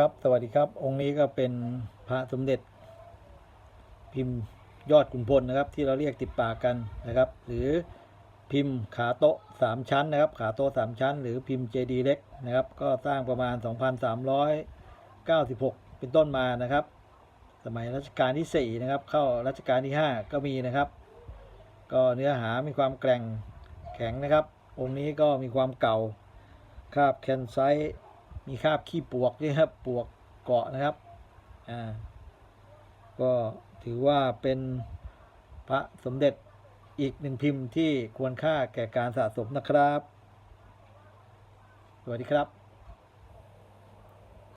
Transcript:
ครับ สวัสดีครับ องค์นี้ก็เป็นพระสมเด็จ พิมพ์ยอดขุนพลนะครับ ที่เราเรียกติดปากกันนะครับ หรือพิมพ์ขาโต๊ะสามชั้นนะครับ ขาโต๊ะสามชั้น หรือพิมพ์เจดีเล็กนะครับ ก็สร้างประมาณ 2,396 เป็นต้นมานะครับ สมัยรัชกาลที่ 4 นะครับ เข้ารัชกาลที่ 5 ก็มีนะครับ ก็เนื้อหามีความแกร่งแข็งนะครับ องค์นี้ก็มีความเก่าคราบแคนไซต์ มีคราบขี้ปวกด้วยครับปวกเกาะนะครับอ่าก็ถือว่าเป็นพระสมเด็จอีกหนึ่งพิมพ์ที่ควรค่าแก่การสะสมนะครับ สวัสดีครับ